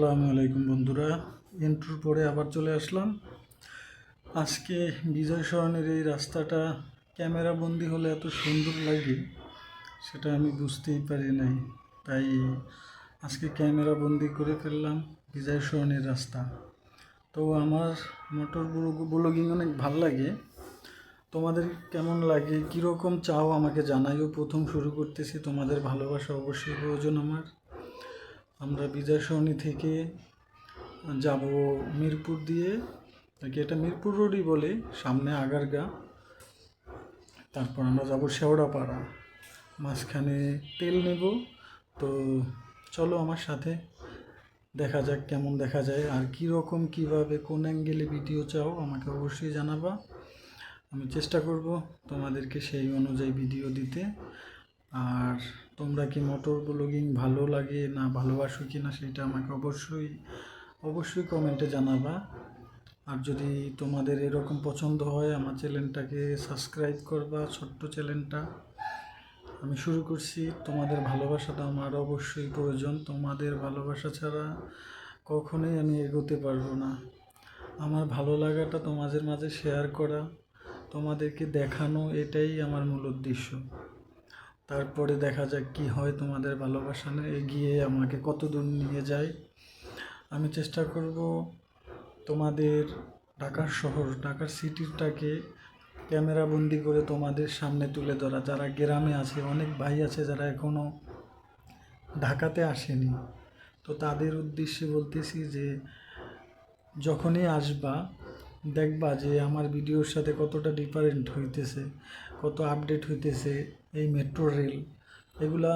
আসসালামু আলাইকুম বন্ধুরা। ইন্ট্রোর পরে আবার চলে আসলাম। আজকে বিজয় সরণের এই রাস্তাটা ক্যামেরা বন্দি হলে এত সুন্দর লাগে, সেটা আমি বুঝতেই পারি নাই। তাই আজকে ক্যামেরা বন্দি করে ফেললাম বিজয় সরণের রাস্তা। তো আমার মোটর ব্লগিং অনেক ভালো লাগে। তোমাদের কেমন লাগে, কীরকম চাও আমাকে জানাইও। প্রথম শুরু করতেছি, তোমাদের ভালোবাসা অবশ্যই প্রয়োজন আমার। আমরা বিজয় সরণি থেকে যাব মিরপুর দিয়ে, নাকি এটা মিরপুর রোডই বলে, সামনে আগারগা। তারপর আমরা যাব শেওড়াপাড়া। মাঝখানে তেল নেব। তো চলো আমার সাথে, দেখা যাক কেমন দেখা যায়, আর কী রকম কীভাবে, কোন অ্যাঙ্গেলে ভিডিও চাও, আমাকে অবশ্যই জানাবা। আমি চেষ্টা করব তোমাদেরকে সেই অনুযায়ী ভিডিও দিতে। আর তোমরা কি মোটর ব্লগিং ভালো লাগে না ভালোবাসো কি না সেটা আমাকে অবশ্যই অবশ্যই কমেন্টে জানাবা। আর যদি তোমাদের এরকম পছন্দ হয়, আমার চ্যানেলটাকে সাবস্ক্রাইব করবা, ছোট্ট চ্যানেলটা। আমি শুরু করছি। তোমাদের ভালোবাসাটা আমার অবশ্যই প্রয়োজন। তোমাদের ভালোবাসা ছাড়া কখনোই আমি এগোতে পারব না। আমার ভালো লাগাটা তোমাদের মাঝে শেয়ার করা, তোমাদেরকে দেখানো, এটাই আমার মূল উদ্দেশ্য। তারপরে দেখা যাক কি হয় তোমাদের ভালোবাসা এগিয়ে আমাকে কত দূর নিয়ে যায়। আমি চেষ্টা করব তোমাদের ঢাকার শহর, ঢাকার সিটিটাকে ক্যামেরাবন্দি করে তোমাদের সামনে তুলে ধরা। যারা গ্রামে আছে, অনেক ভাই আছে যারা এখনও ঢাকাতে আসেনি। তো তাদের উদ্দেশ্যে বলতেছি যে যখনই আসবা দেখবা যে আমার ভিডিওর সাথে কতটা ডিফারেন্ট হইতেছে, কত আপডেট হইতেছে এই মেট্রো রেল এগুলা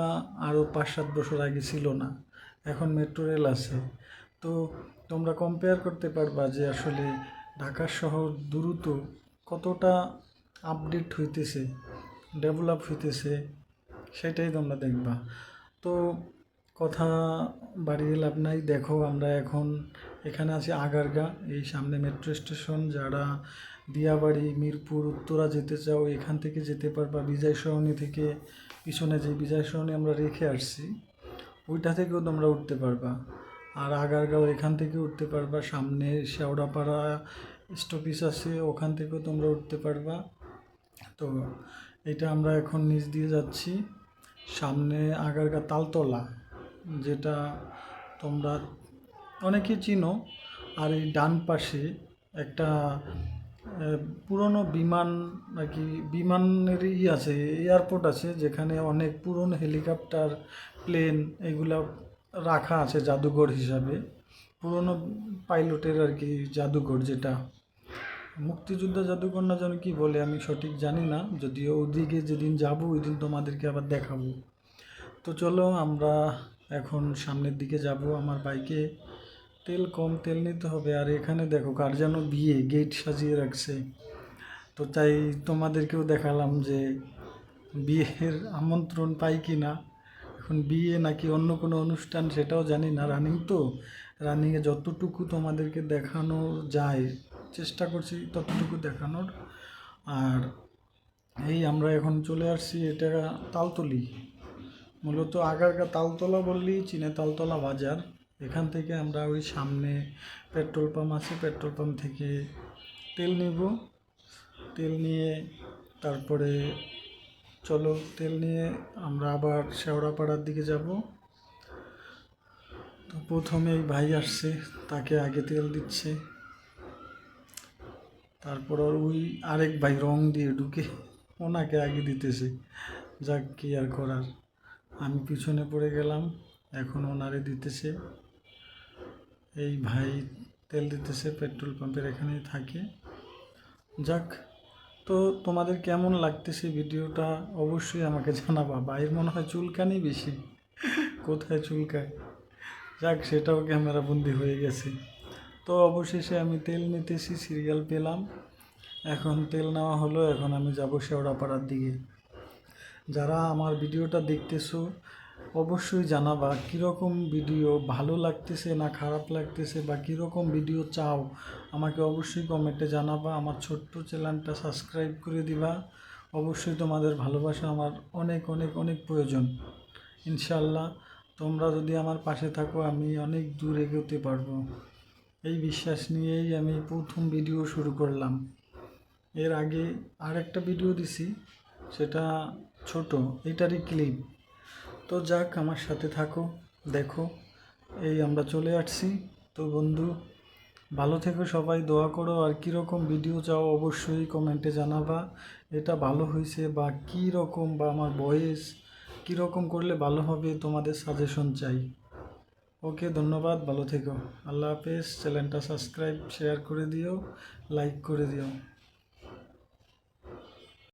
আরও পাঁচ সাত বছর আগে ছিল না, এখন মেট্রো রেল আছে। তো তোমরা কম্পেয়ার করতে পারবা যে আসলে ঢাকা শহর দ্রুত কতটা আপডেট হইতেছে ডেভেলপ হইতেছে, সেটাই তোমরা দেখবা। তো কথা বাড়িয়ে লাভ নাই। দেখো আমরা এখন এখানে আছি আগারগা, এই সামনে মেট্রো স্টেশন যারা দিয়াবাড়ি, মিরপুর, উত্তরা যেতে চাও, এখান থেকে যেতে পারবা। বিজয় সরণি থেকে পিছনে যে বিজয় সরণি আমরা রেখে আসছি, ওইটা থেকেও তোমরা উঠতে পারবা। আর আগারগাঁও এখান থেকে উঠতে পারবা। সামনে শেওড়াপাড়া স্টপিস আছে, ওখান থেকেও তোমরা উঠতে পারবা। তো এটা আমরা এখন নিচ দিয়ে যাচ্ছি। সামনে আগারগা তালতলা। যেটা তোমরা অনেকে চিনো, আর এই ডান পাশে একটা পুরনো বিমান নাকি বিমানের ই আছে, এয়ারপোর্ট আছে, যেখানে অনেক পুরনো হেলিকপ্টার, প্লেন এগুলা রাখা আছে জাদুঘর হিসাবে। পুরনো পাইলটের আর কি জাদুঘর যেটা। মুক্তিযোদ্ধা জাদুঘর না যেন কি বলে আমি সঠিক জানি না, যদিও ওদিকে যেদিন যাব ওই দিন তোমাদেরকে আবার দেখাবো। তো চলো আমরা এখন সামনের দিকে যাব, আমার বাইকে তেল কম তেল নিতে হবে। আর এখানে দেখো, কার যেন বিয়ে, গেট সাজিয়ে রাখছে। তো তাই তোমাদেরকেও দেখালাম যে বিয়ের আমন্ত্রণ পাই কি না। এখন বিয়ে নাকি অন্য কোনো অনুষ্ঠান সেটাও জানি না। রানিং তো, রানিংয়ে যতটুকু তোমাদেরকে দেখানো যায়, চেষ্টা করছি ততটুকু দেখানোর। আর এই আমরা এখন চলে আসছি এটা তালতলি। মূলত আগারগা তালতলা বললেই চিনে তালতলা বাজার। এখান থেকে আমরা ওই সামনে পেট্রোল পাম্প আছে, পেট্রোল পাম্প থেকে তেল নিব। তেল নিয়ে তারপরে চলো তেল নিয়ে আমরা আবার শেওড়াপাড়ার দিকে যাব। তো প্রথমে এই ভাই আসছে, তাকে আগে তেল দিচ্ছে। তারপর ওই আরেক ভাই রং দিয়ে ঢুকে ওনাকে আগে দিতেছে। যাক কি আর করার। আমি পিছনে পড়ে গেলাম, এখন ওনারে দিতেছে। এই ভাই তেল দিতেছে, পেট্রোল পাম্পের এখানেই থাকে। যাক, তো তোমাদের কেমন লাগতেছে ভিডিওটা অবশ্যই আমাকে জানাবা। ভাইয়ের মনে হয় চুলকানি বেশি। কোথায় চুলকায়? যাক, সেটাও ক্যামেরা বন্দি হয়ে গেছে। তো অবশেষে আমি তেল নিতেছি, সিরিয়াল পেলাম। এখন তেল নেওয়া হলো, এখন আমি যাব শেওড়াপাড়ার দিকে। যারা আমার ভিডিওটা দেখতেছো, অবশ্যই জানাবা কীরকম ভিডিও ভালো লাগতেছে না খারাপ লাগতেছে বা কীরকম ভিডিও চাও। আমাকে অবশ্যই কমেন্টে জানাবা, আমার ছোট্ট চ্যানেলটা সাবস্ক্রাইব করে দিবা। অবশ্যই তোমাদের ভালোবাসা আমার অনেক অনেক অনেক প্রয়োজন। ইনশাল্লাহ তোমরা যদি আমার পাশে থাকো, আমি অনেক দূর এগোতে পারব। এই বিশ্বাস নিয়েই আমি প্রথম ভিডিও শুরু করলাম। এর আগে আরেকটা ভিডিও দিছি। সেটা ছোট, এটারই ক্লিপ তো যাক, আমার সাথে থাকো, দেখো। এই আমরা চলে আসছি। তো বন্ধু, ভালো থেকো সবাই, দোয়া করো। আর কীরকম ভিডিও চাও অবশ্যই কমেন্টে জানাবা। এটা ভালো হয়েছে বা কী রকম বা আমার ভয়েস কীরকম করলে ভালো হবে তোমাদের সাজেশন চাই। ওকে ধন্যবাদ, ভালো থেকো। আল্লাহ হাফেজ চ্যানেলটা সাবস্ক্রাইব শেয়ার করে দিও লাইক করে দিও।